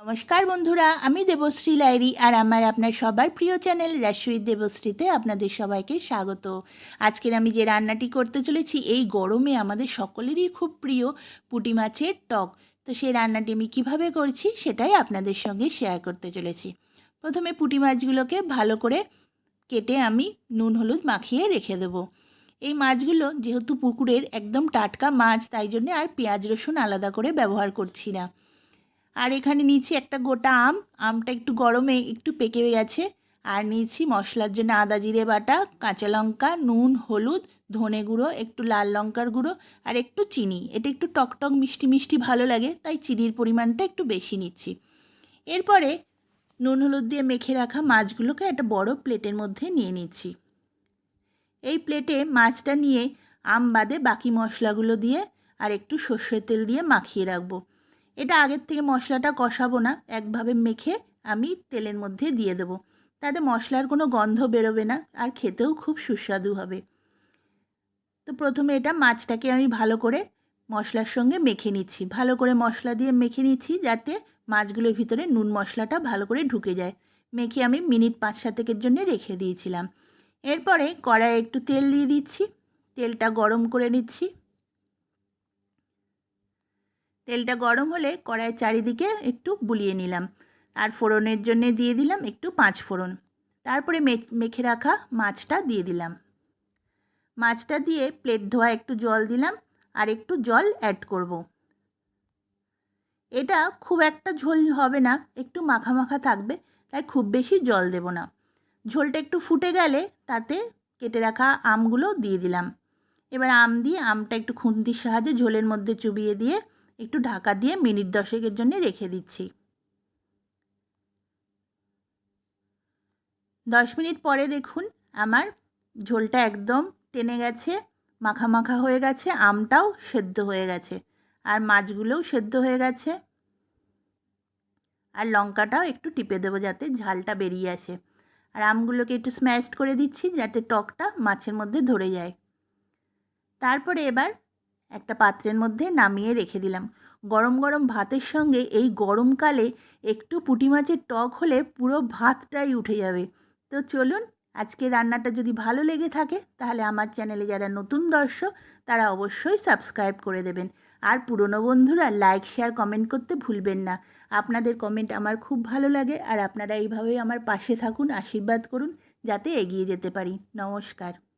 নমস্কার বন্ধুরা, আমি দেবশ্রী লাইরি আর আমার আপনার সবার প্রিয় চ্যানেল রাশি দেবশ্রীতে আপনাদের সবাইকে স্বাগত। আজকের আমি যে রান্নাটি করতে চলেছি, এই গরমে আমাদের সকলেরই খুব প্রিয় পুঁটি মাছের টক। তো সেই রান্নাটি আমি কীভাবে করছি সেটাই আপনাদের সঙ্গে শেয়ার করতে চলেছি। প্রথমে পুঁটি মাছগুলোকে ভালো করে কেটে আমি নুন, হলুদ মাখিয়ে রেখে দেবো। এই মাছগুলো যেহেতু পুকুরের একদম টাটকা মাছ, তাই জন্য আর পেঁয়াজ, রসুন আলাদা করে ব্যবহার করছি না। আর এখানে নিয়েছি একটা গোটা আম, আমটা একটু গরমে একটু পেকে গেছে। আর নিয়েছি মশলার জন্য আদা, জিরে বাটা, কাঁচা লঙ্কা, নুন, হলুদ, ধনে গুঁড়ো, একটু লাল লঙ্কার গুঁড়ো আর একটু চিনি। এটা একটু টকটক মিষ্টি মিষ্টি ভালো লাগে, তাই চিনির পরিমাণটা একটু বেশি নিচ্ছি। এরপরে নুন, হলুদ দিয়ে মেখে রাখা মাছগুলোকে একটা বড় প্লেটের মধ্যে নিয়ে নিচ্ছি। এই প্লেটে মাছটা নিয়ে আম বাদে বাকি মশলাগুলো দিয়ে আর একটু সর্ষের তেল দিয়ে মাখিয়ে রাখব। এটা আগের থেকে মশলাটা কষাবো না। একভাবে মেখে আমি তেলের মধ্যে দিয়ে দেবো। তাতে মশলার কোনো গন্ধ বেরোবে না আর খেতেও খুব সুস্বাদু হবে। তো প্রথমে এটা মাছটাকে আমি ভালো করে মশলার সঙ্গে মেখে নিচ্ছি। ভালো করে মশলা দিয়ে মেখে নিচ্ছি যাতে মাছগুলোর ভিতরে নুন মশলাটা ভালো করে ঢুকে যায়। মেখে আমি মিনিট পাঁচ সাতেকের জন্য রেখে দিয়েছিলাম। এরপরে কড়াইয়ে একটু তেল দিয়ে দিচ্ছি। তেলটা গরম করে নিচ্ছি। তেলটা গরম হলে কড়াইয়ের চারিদিকে একটু বুলিয়ে নিলাম। আর ফোড়নের জন্য দিয়ে দিলাম একটু পাঁচ ফোড়ন। তারপরে মেখে রাখা মাছটা দিয়ে দিলাম। মাছটা দিয়ে প্লেট ধোয়া একটু জল দিলাম আর একটু জল অ্যাড করব। এটা খুব একটা ঝোল হবে না, একটু মাখা মাখা থাকবে, তাই খুব বেশি জল দেব না। ঝোলটা একটু ফুটে গেলে তাতে কেটে রাখা আমগুলো দিয়ে দিলাম। এবার আম দিয়ে আমটা একটু খুন্তির সাহায্যে ঝোলের মধ্যে চুবিয়ে দিয়ে একটু ঢাকা দিয়ে মিনিট দশেকের জন্য রেখে দিচ্ছি। দশ মিনিট পরে দেখুন আমার ঝোলটা একদম টেনে গেছে, মাখা মাখা হয়ে গেছে, আমটাও সেদ্ধ হয়ে গেছে, আর মাছগুলোও সেদ্ধ হয়ে গেছে। আর লঙ্কাটাও একটু টিপে দেবো যাতে ঝালটা বেরিয়ে আসে। আর আমগুলোকে একটু স্ম্যাশড করে দিচ্ছি যাতে টকটা মাছের মধ্যে ধরে যায়। তারপরে এবার একটা পাত্রের মধ্যে নামিয়ে রেখে দিলাম। গরম গরম ভাতের সঙ্গে এই গরমকালে একটু পুঁটি মাছের টক হলে পুরো ভাতটাই উঠে যাবে। তো চলুন আজকে রান্নাটা যদি ভালো লেগে থাকে, তাহলে আমার চ্যানেলে যারা নতুন দর্শক, তারা অবশ্যই সাবস্ক্রাইব করে দেবেন। আর পুরনো বন্ধুরা লাইক, শেয়ার, কমেন্ট করতে ভুলবেন না। আপনাদের কমেন্ট আমার খুব ভালো লাগে, আর আপনারা এইভাবেই আমার পাশে থাকুন, আশীর্বাদ করুন, যাতে এগিয়ে যেতে পারি। নমস্কার।